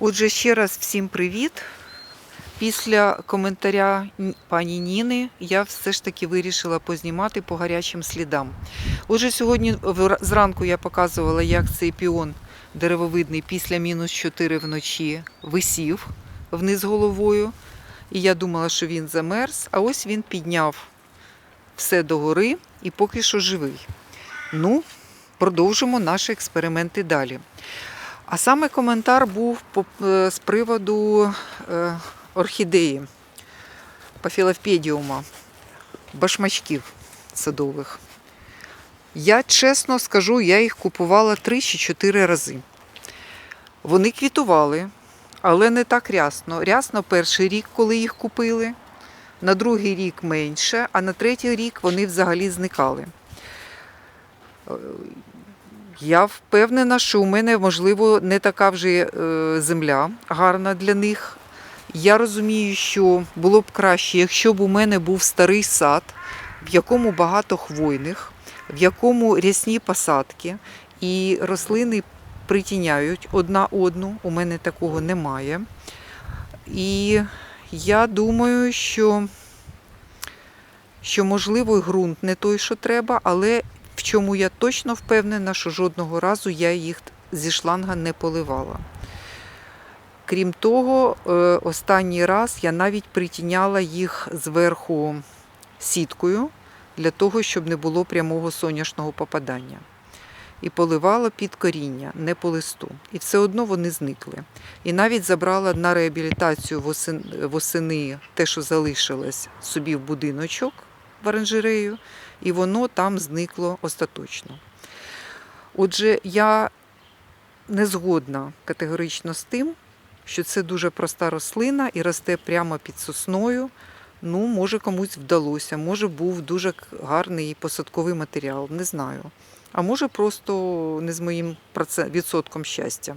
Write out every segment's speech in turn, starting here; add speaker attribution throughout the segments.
Speaker 1: Отже, ще раз всім привіт. Після коментаря пані Ніни я все ж таки вирішила познімати по гарячим слідам. Отже, сьогодні зранку я показувала, як цей піон деревовидний після мінус 4 вночі висів вниз головою. І я думала, що він замерз, а ось він підняв все догори і поки що живий. Ну, продовжимо наші експерименти далі. А саме коментар був е, з приводу е, орхідеї пафіловпедіума, башмачків садових. Я чесно скажу, я їх купувала 3 чи 4 рази. Вони квітували, але не так рясно. Рясно перший рік, коли їх купили, на другий рік менше, а на третій рік вони взагалі зникали. Я впевнена, що у мене, можливо, не така вже е, земля гарна для них. Я розумію, що було б краще, якщо б у мене був старий сад, в якому багато хвойних, в якому рясні посадки, і рослини притіняють одна одну. У мене такого немає. І я думаю, що, що можливо, ґрунт не той, що треба, але в чому я точно впевнена, що жодного разу я їх зі шланга не поливала. Крім того, е, останній раз я навіть притіняла їх зверху сіткою для того, щоб не було прямого сонячного попадання. І поливала під коріння, не по листу. І все одно вони зникли. І навіть забрала на реабілітацію восен- восени те, що залишилось собі в будиночок в оранжерею, і воно там зникло остаточно. Отже, я не згодна категорично з тим, що це дуже проста рослина і росте прямо під сосною. Ну, може, комусь вдалося, може, був дуже гарний посадковий матеріал, не знаю. А може, просто не з моїм відсотком щастя.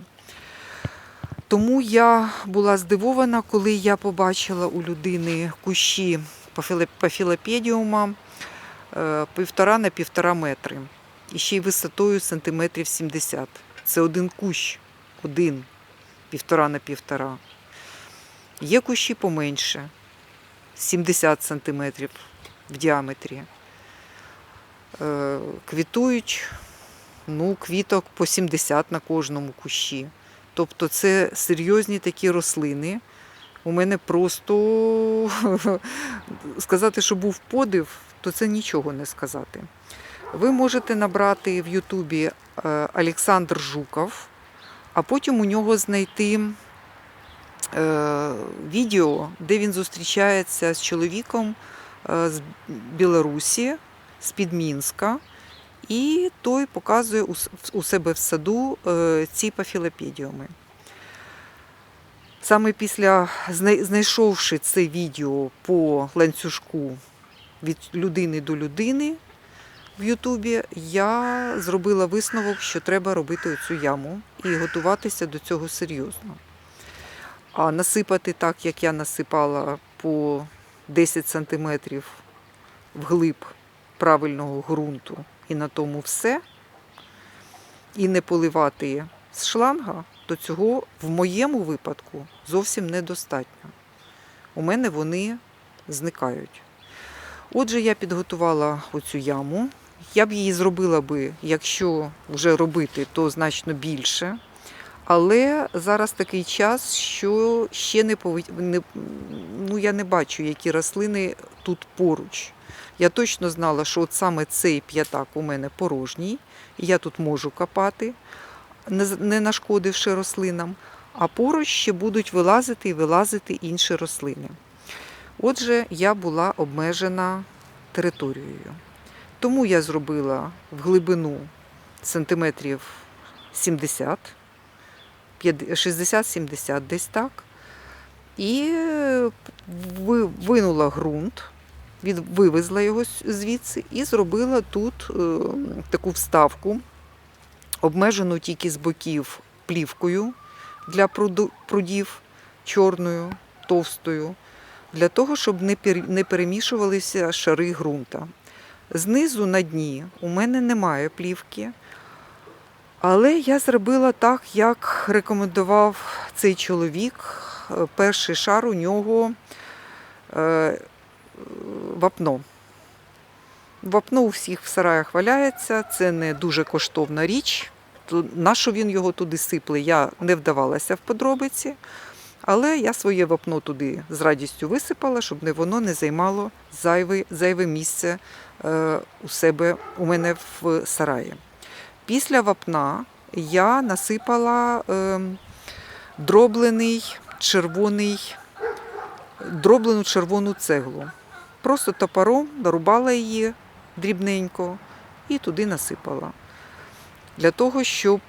Speaker 1: Тому я була здивована, коли я побачила у людини кущі пафілопедіума півтора на півтора метри. І ще й висотою сантиметрів 70. Це один кущ, один, півтора на півтора. Є кущі поменше, 70 сантиметрів в діаметрі. Е, Квітують ну, квіток по 70 на кожному кущі. Тобто це серйозні такі рослини. У мене просто сказати, що був подив, то це нічого не сказати. Ви можете набрати в Ютубі е, Олександр Жуков, а потім у нього знайти е, відео, де він зустрічається з чоловіком е, з Білорусі, з-під Мінська, і той показує у себе в саду ці пафілопедіуми. Саме після знайшовши це відео по ланцюжку від людини до людини в Ютубі, я зробила висновок, що треба робити цю яму і готуватися до цього серйозно. А насипати так, як я насипала по 10 сантиметрів вглиб правильного ґрунту і на тому все, і не поливати з шланга, то цього в моєму випадку зовсім недостатньо. У мене вони зникають. Отже, я підготувала оцю яму. Я б її зробила би, якщо вже робити, то значно більше. Але зараз такий час, що ще не, пови... не ну, я не бачу, які рослини тут поруч. Я точно знала, що от саме цей п'ятак у мене порожній, і я тут можу копати, не нашкодивши рослинам, а поруч ще будуть вилазити і вилазити інші рослини. Отже, я була обмежена територією. Тому я зробила в глибину сантиметрів 70, 60-70 десь так. І е, винула ґрунт, вивезла його звідси і зробила тут е, таку вставку, обмежену тільки з боків плівкою для прудів чорною, товстою, для того, щоб не, перемішувалися шари ґрунта. Знизу на дні у мене немає плівки, Але я зробила так, як рекомендував цей чоловік. Перший шар у нього е, вапно. Вапно у всіх в сараях валяється, це не дуже коштовна річ. На що він його туди сипле, я не вдавалася в подробиці. Але я своє вапно туди з радістю висипала, щоб не воно не займало зайве, зайве місце е, у себе у мене в сараї. Після вапна я насипала е, дроблений червоний, дроблену червону цеглу. Просто топором нарубала її дрібненько і туди насипала. Для того, щоб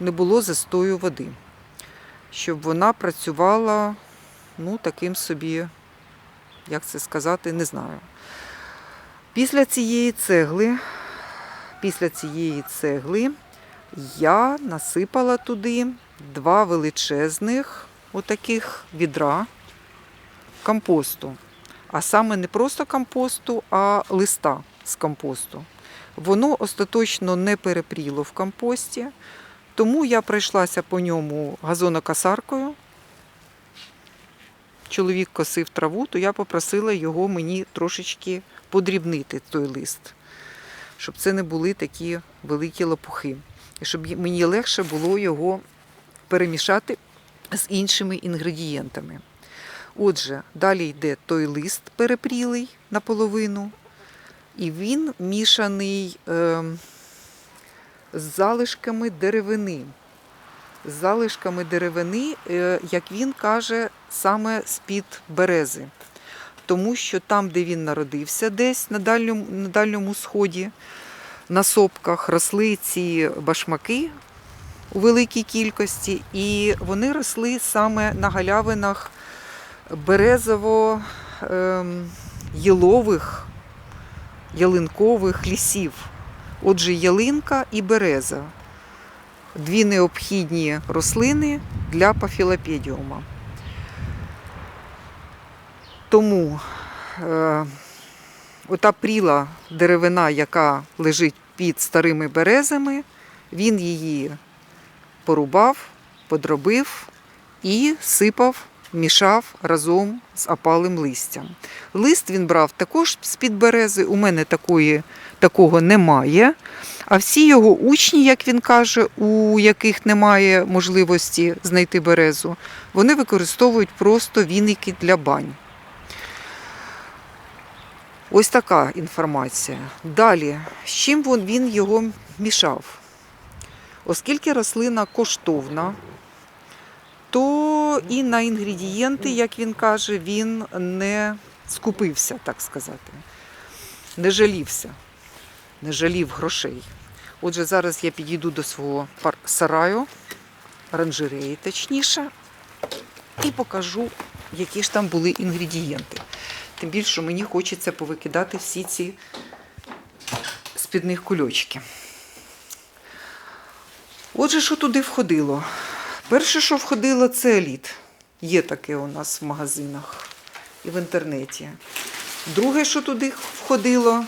Speaker 1: не було застою води, щоб вона працювала ну, таким собі, як це сказати, не знаю. Після цієї цегли, після цієї цегли я насипала туди два величезних отаких відра компосту. А саме не просто компосту, а листа з компосту. Воно остаточно не перепріло в компості, тому я пройшлася по ньому газонокосаркою. Чоловік косив траву, то я попросила його мені трошечки подрібнити той лист, щоб це не були такі великі лопухи. І щоб мені легше було його перемішати з іншими інгредієнтами. Отже, далі йде той лист перепрілий наполовину, і він мішаний е, з залишками деревини. З залишками деревини, е, як він каже, саме з-під берези. Тому що там, де він народився, десь на дальньому, на дальньому сході, на сопках росли ці башмаки у великій кількості, і вони росли саме на галявинах березово ем, ялинкових лісів. Отже, ялинка і береза дві необхідні рослини для пафілопедіума. Тому е, ота пріла деревина, яка лежить під старими березами, він її порубав, подробив і сипав, мішав разом з опалим листям. Лист він брав також з-під берези. У мене такої, такого немає. А всі його учні, як він каже, у яких немає можливості знайти березу, вони використовують просто віники для бань. Ось така інформація. Далі, з чим він його мішав? Оскільки рослина коштовна, то і на інгредієнти, як він каже, він не скупився, так сказати. Не жалівся, не жалів грошей. Отже, зараз я підійду до свого сараю, оранжереї точніше, і покажу, які ж там були інгредієнти. Тим більше мені хочеться повикидати всі ці з-під кульочки. Отже, що туди входило? Перше, що входило, це еліт. Є таке у нас в магазинах і в інтернеті. Друге, що туди входило,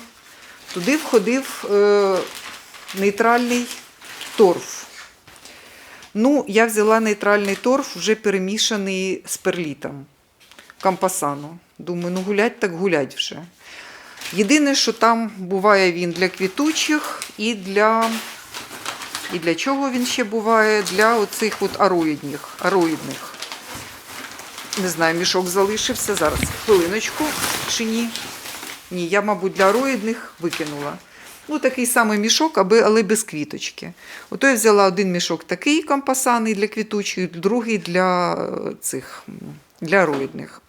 Speaker 1: туди входив е, нейтральний торф. Ну, я взяла нейтральний торф, вже перемішаний з перлітом кампасану. Думаю, ну гулять так гулять вже. Єдине, що там буває він для квітучих і для. І для чого він ще буває? Для оцих от ароїдних. ароїдних. Не знаю, мішок залишився. Зараз хвилиночку чи ні. Ні, я, мабуть, для ароїдних викинула. Ну, такий самий мішок, але без квіточки. Ото я взяла один мішок такий компасаний для квітучих, другий для е, цих для ароїдних.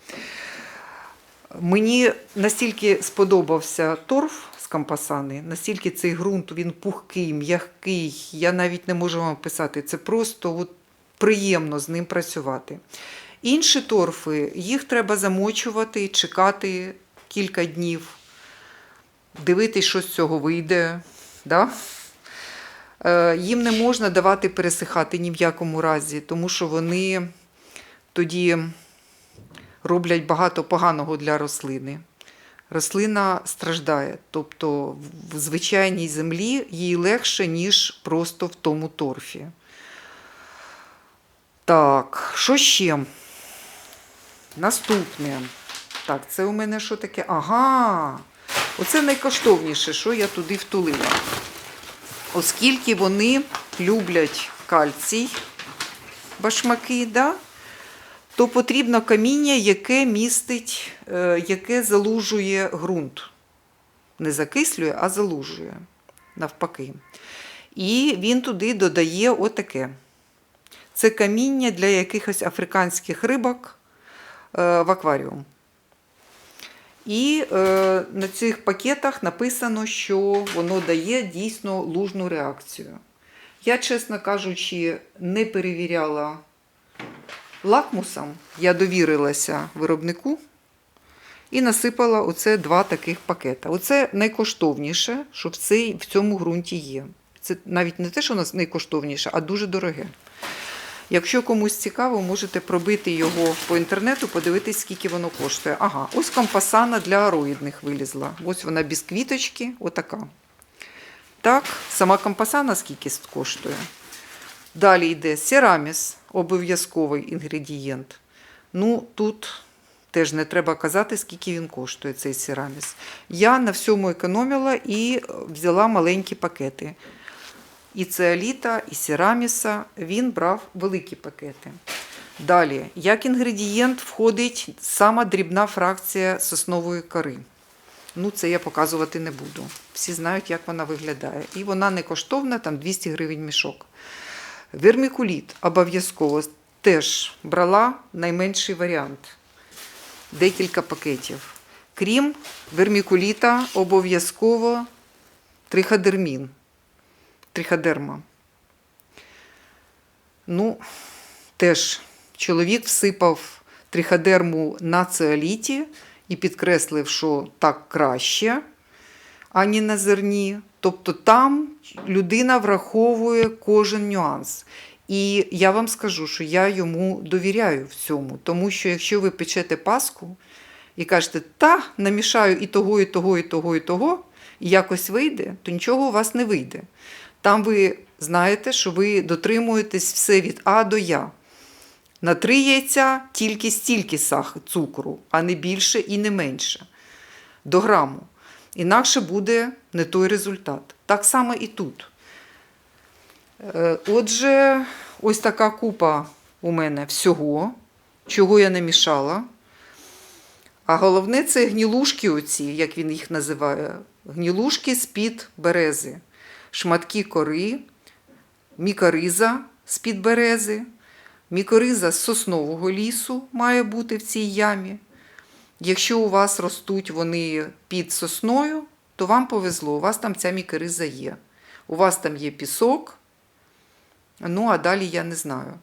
Speaker 1: Мені настільки сподобався торф компасани, настільки цей ґрунт він пухкий, м'який. Я навіть не можу вам писати. Це просто от приємно з ним працювати. Інші торфи, їх треба замочувати, чекати кілька днів, дивитись, що з цього вийде. Да? Е, Їм не можна давати пересихати ні в якому разі, тому що вони тоді роблять багато поганого для рослини. Рослина страждає. Тобто в- звичайній землі їй легше, ніж просто в тому торфі. Так, що ще? Наступне. Так, це у мене що таке? Ага. Оце найкоштовніше, що я туди втулила. Оскільки вони люблять кальцій, башмаки, да? То потрібно каміння, яке містить, е, яке залужує ґрунт. Не закислює, а залужує навпаки. І він туди додає отаке. Це каміння для якихось африканських рибок е, в акваріум. І е, на цих пакетах написано, що воно дає дійсно лужну реакцію. Я, чесно кажучи, не перевіряла лакмусом, я довірилася виробнику і насипала оце два таких пакета. Оце найкоштовніше, що в, цей, в цьому ґрунті є. Це навіть не те, що у нас найкоштовніше, а дуже дороге. Якщо комусь цікаво, можете пробити його по інтернету, подивитись, скільки воно коштує. Ага, ось компасана для ароїдних вилізла. Ось вона без квіточки, отака. Так, сама компасана скільки коштує. Далі йде сераміс, обов'язковий інгредієнт. Ну, тут теж не треба казати, скільки він коштує, цей сераміс. Я на всьому економила і взяла маленькі пакети. І цеоліта, і сераміса він брав великі пакети. Далі, як інгредієнт входить сама дрібна фракція соснової кори. Ну, це я показувати не буду. Всі знають, як вона виглядає. І вона не коштовна, там 200 гривень мішок. Вермікуліт обов'язково теж брала найменший варіант. Декілька пакетів. Крім вермікуліта, обов'язково триходермін. Триходерма. Ну, теж чоловік всипав триходерму на цеоліті і підкреслив, що так краще, ані на зерні. Тобто там людина враховує кожен нюанс. І я вам скажу, що я йому довіряю в цьому, тому що якщо ви печете паску і кажете, та намішаю і того, і того, і того, і того, і якось вийде, то нічого у вас не вийде. Там ви знаєте, що ви дотримуєтесь все від А до Я. На три яйця тільки стільки цукру, а не більше і не менше до граму. Інакше буде не той результат. Так само і тут. Е, Отже, ось така купа у мене всього, чого я не мішала. А головне це гнілушки, оці, як він їх називає, гнілушки з-під берези, шматки кори, мікориза з-під берези, мікориза з соснового лісу має бути в цій ямі. Якщо у вас ростуть вони під сосною, то вам повезло, у вас там ця мікориза є. У вас там є пісок, ну а далі я не знаю.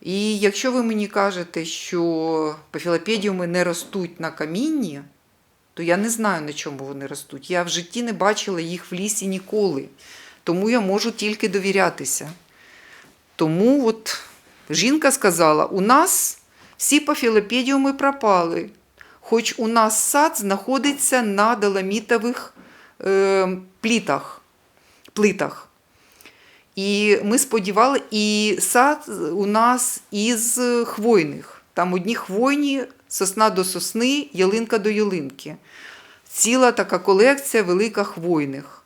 Speaker 1: І якщо ви мені кажете, що пафілопедіуми не ростуть на камінні, то я не знаю, на чому вони ростуть. Я в житті не бачила їх в лісі ніколи. Тому я можу тільки довірятися. Тому от жінка сказала: у нас всі пафілопедіуми пропали, хоч у нас сад знаходиться на доломітових плітах, плитах. І ми сподівалися, і сад у нас із хвойних. Там одні хвойні, сосна до сосни, ялинка до ялинки. Ціла така колекція велика хвойних.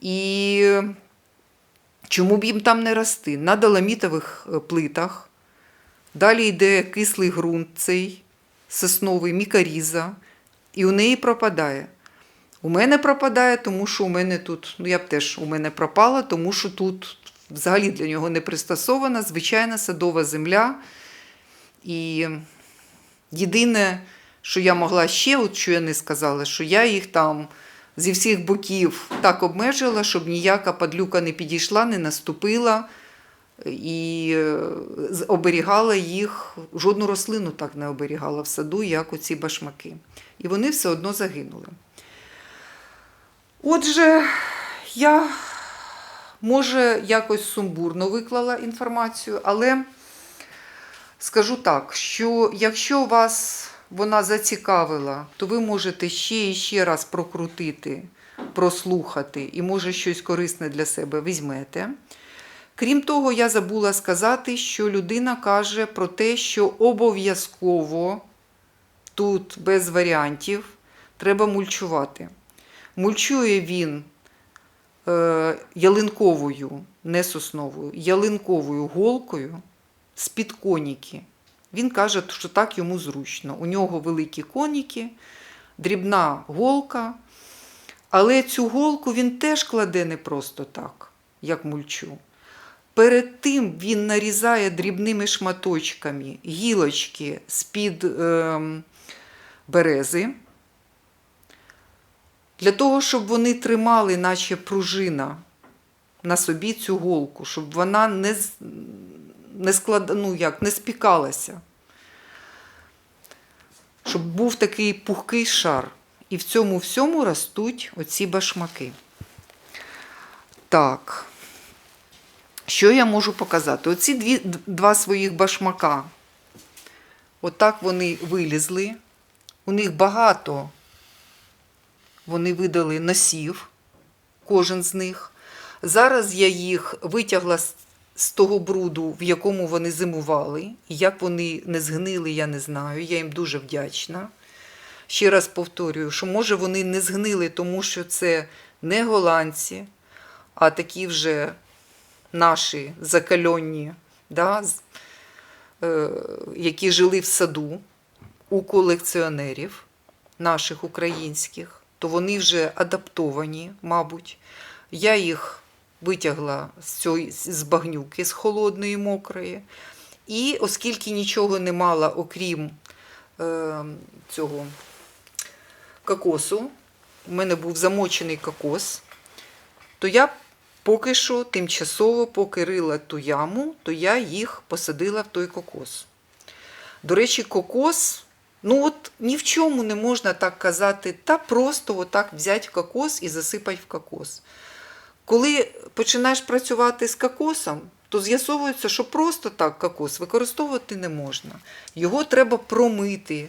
Speaker 1: І чому б їм там не рости? На доломітових е, плитах. Далі йде кислий ґрунт цей, сосновий, мікаріза, і у неї пропадає. У мене пропадає, тому що у мене тут, ну я б теж у мене пропала, тому що тут взагалі для нього не пристосована звичайна садова земля. І єдине, що я могла ще, от що я не сказала, що я їх там зі всіх боків так обмежила, щоб ніяка падлюка не підійшла, не наступила і е, оберігала їх, жодну рослину так не оберігала в саду, як оці башмаки. І вони все одно загинули. Отже, я, може, якось сумбурно виклала інформацію, але скажу так, що якщо вас вона зацікавила, то ви можете ще і ще раз прокрутити, прослухати і, може, щось корисне для себе візьмете. Крім того, я забула сказати, що людина каже про те, що обов'язково тут без варіантів треба мульчувати. Мульчує він е, ялинковою, не сосновою, ялинковою голкою з-під коніки. Він каже, що так йому зручно. У нього великі коніки, дрібна голка, але цю голку він теж кладе не просто так, як мульчу. Перед тим він нарізає дрібними шматочками гілочки з-під е, берези, для того, щоб вони тримали, наче пружина, на собі цю голку, щоб вона не, не, склад... ну, як, не спікалася. Щоб був такий пухкий шар. І в цьому всьому ростуть оці башмаки. Так. Що я можу показати? Оці дві, два своїх башмака. Отак вони вилізли. У них багато вони видали носів, кожен з них. Зараз я їх витягла з, того бруду, в якому вони зимували. Як вони не згнили, я не знаю. Я їм дуже вдячна. Ще раз повторюю, що може вони не згнили, тому що це не голландці, а такі вже наші закальонні, да, е, які жили в саду у колекціонерів наших українських, то вони вже адаптовані, мабуть. Я їх витягла з, цієї, з багнюки, з холодної, мокрої. І оскільки нічого не мала, окрім е, цього кокосу, у мене був замочений кокос, то я поки що тимчасово, поки рила ту яму, то я їх посадила в той кокос. До речі, кокос, ну от ні в чому не можна так казати, та просто отак взяти кокос і засипати в кокос. Коли починаєш працювати з кокосом, то з'ясовується, що просто так кокос використовувати не можна. Його треба промити,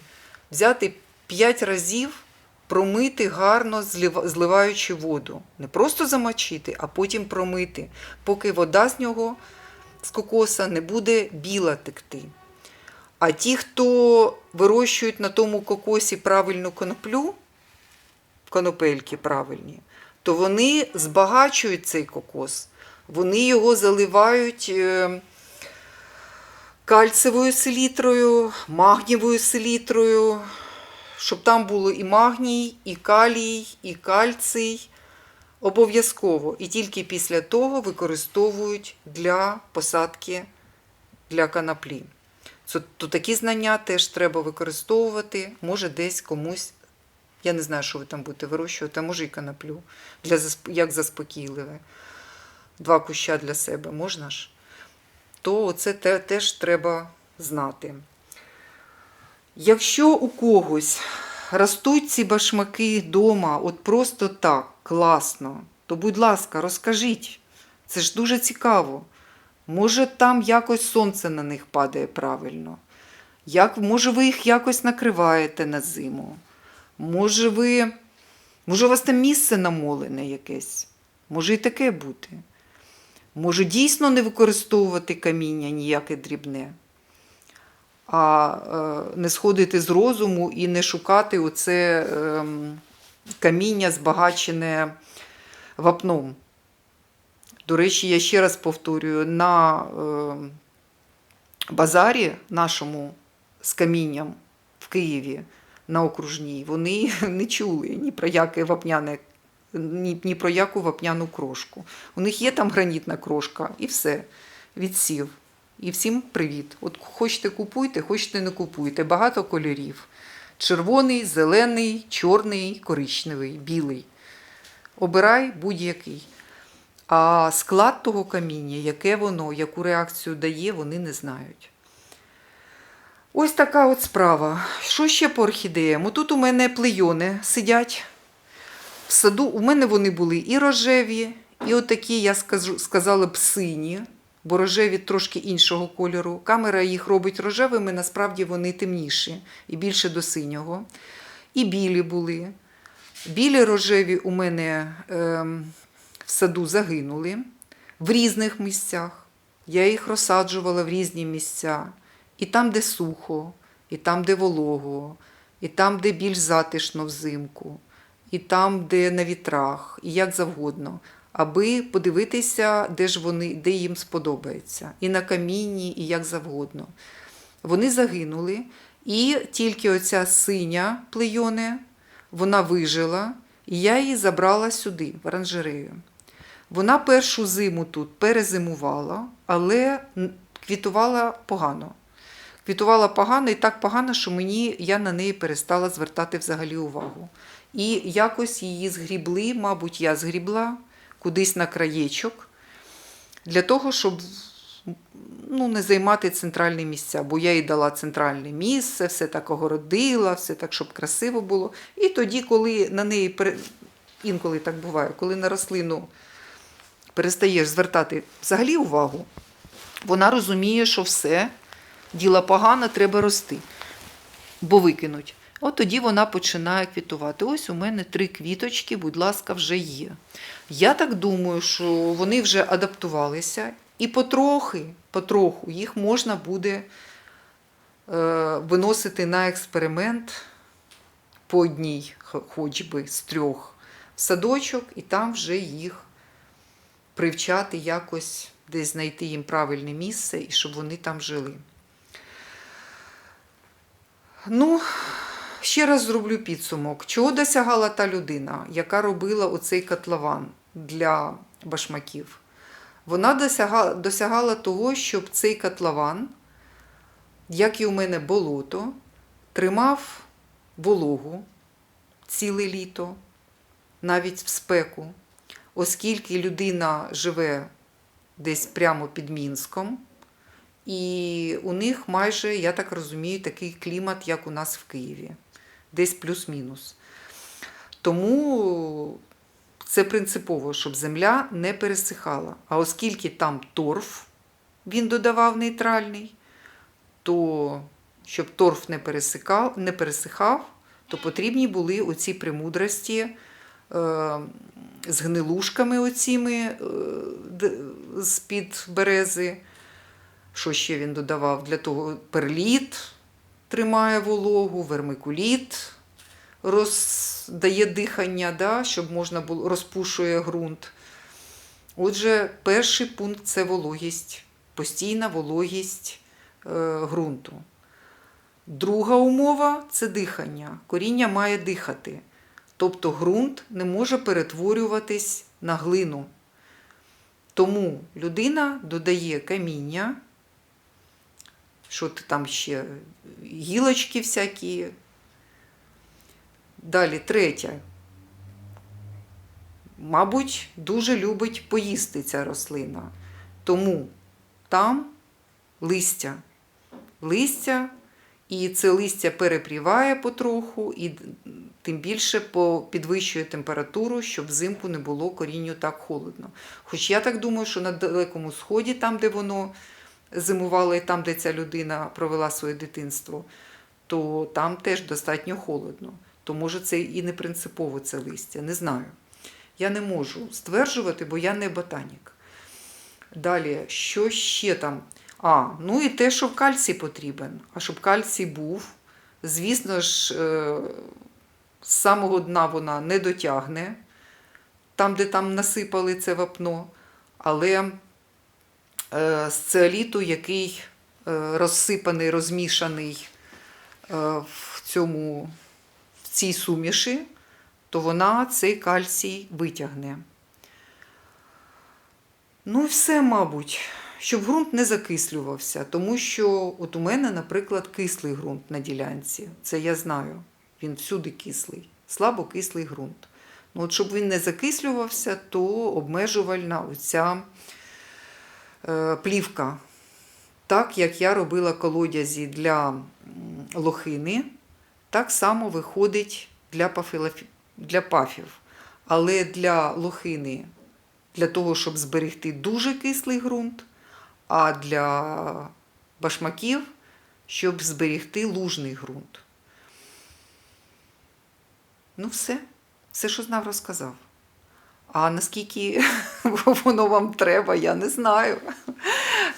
Speaker 1: взяти 5 разів, промити гарно, зливаючи воду. Не просто замочити, а потім промити, поки вода з нього, з кокоса, не буде біла текти. А ті, хто вирощують на тому кокосі правильну коноплю, конопельки правильні, то вони збагачують цей кокос. Вони його заливають е, кальцевою селітрою, магнієвою селітрою, щоб там було і магній, і калій, і кальцій. Обов'язково. І тільки після того використовують для посадки для канаплі. Це- То такі знання теж треба використовувати. Може, десь комусь, я не знаю, що ви там будете вирощувати, а може і канаплю, для, як заспокійливе. Два куща для себе можна ж? То це те, теж треба знати. Якщо у когось ростуть ці башмаки вдома, от просто так, класно, то, будь ласка, розкажіть. Це ж дуже цікаво. Може, там якось сонце на них падає правильно. Як, може, ви їх якось накриваєте на зиму. Може, ви, може, у вас там місце намолене якесь. Може і таке бути. Може, дійсно не використовувати каміння ніяке дрібне, а е, не сходити з розуму і не шукати оце ем, каміння, збагачене вапном. До речі, я ще раз повторюю, на е, базарі нашому з камінням в Києві на окружній, вони не чули ні про яке вапняне, ні, ні про яку вапняну крошку. У них є там гранітна крошка, і все. Відсів. І всім привіт. От хочете купуйте, хочете не купуйте. Багато кольорів: червоний, зелений, чорний, коричневий, білий. Обирай будь-який. А склад того каміння, яке воно, яку реакцію дає, вони не знають. Ось така от справа. Що ще по орхідеям? Тут у мене плейони сидять. В саду у мене вони були і рожеві, і отакі, я скажу, сказала б, сині. бо рожеві трошки іншого кольору. Камера їх робить рожевими, насправді вони темніші і більше до синього. І білі були. Білі рожеві у мене ем, в саду загинули в різних місцях. Я їх розсаджувала в різні місця. І там, де сухо, і там, де волого, і там, де більш затишно взимку, і там, де на вітрах, і як завгодно, аби подивитися, де ж вони, де їм сподобається, і на камінні, і як завгодно. Вони загинули, і тільки оця синя плейоне, вона вижила, і я її забрала сюди, в оранжерею. Вона першу зиму тут перезимувала, але квітувала погано. Квітувала погано і так погано, що мені я на неї перестала звертати взагалі увагу. І якось її згрібли, мабуть, я згрібла кудись на краєчок для того, щоб ну, не займати центральні місця, бо я їй дала центральне місце, все так огородила, все так, щоб красиво було. І тоді, коли на неї інколи так буває, коли на рослину перестаєш звертати взагалі увагу, вона розуміє, що все, діло погано, треба рости, бо викинуть. От тоді вона починає квітувати. Ось у мене три квіточки, будь ласка, вже є. Я так думаю, що вони вже адаптувалися, і потрохи, потроху їх можна буде е, виносити на експеримент по одній, хоч би з трьох садочок, і там вже їх привчати якось, десь знайти їм правильне місце і щоб вони там жили. Ну, ще раз зроблю підсумок. Чого досягала та людина, яка робила оцей котлован для башмаків? Вона досягала, досягала того, щоб цей котлован, як і у мене болото, тримав вологу ціле літо, навіть в спеку, оскільки людина живе десь прямо під Мінськом, і у них майже, я так розумію, такий клімат, як у нас в Києві, десь плюс-мінус. Тому це принципово, щоб земля не пересихала. А оскільки там торф він додавав нейтральний, то щоб торф не пересихав, не пересихав то потрібні були оці премудрості з гнилушками оціми е, з-під берези. Що ще він додавав? Для того перліт тримає вологу, вермикуліт роздає дихання, да, щоб можна було розпушує ґрунт. Отже, перший пункт це вологість, постійна вологість е, ґрунту. Друга умова це дихання. Коріння має дихати. Тобто ґрунт не може перетворюватись на глину. Тому людина додає каміння, що там ще гілочки всякі. Далі третє. Мабуть, дуже любить поїсти ця рослина. Тому там листя. Листя, і це листя перепріває потроху, і тим більше підвищує температуру, щоб взимку не було корінню так холодно. Хоч я так думаю, що на Далекому Сході, там, де воно зимувало, і там, де ця людина провела своє дитинство, то там теж достатньо холодно. То може це і не принципово це листя, не знаю. Я не можу стверджувати, бо я не ботанік. Далі, що ще там? А, ну і те, що кальцій потрібен. А щоб кальцій був, звісно ж, е, з самого дна вона не дотягне, там, де там насипали це вапно, але е, з цеоліту, який е, розсипаний, розмішаний е, в цьому в цій суміші, то вона цей кальцій витягне. Ну і все, мабуть, щоб ґрунт не закислювався, тому що от у мене, наприклад, кислий ґрунт на ділянці. Це я знаю. Він всюди кислий, слабокислий ґрунт. Ну, от щоб він не закислювався, то обмежувальна оця е, плівка. Так як я робила колодязі для лохини, так само виходить для, пафілофі... для пафів. Але для лохини, для того, щоб зберегти дуже кислий ґрунт, а для башмаків, щоб зберігти лужний ґрунт. Ну, все. Все, що знав, розказав. А наскільки воно вам треба, я не знаю.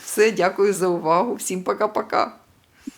Speaker 1: Все, дякую за увагу. Всім пока-пока.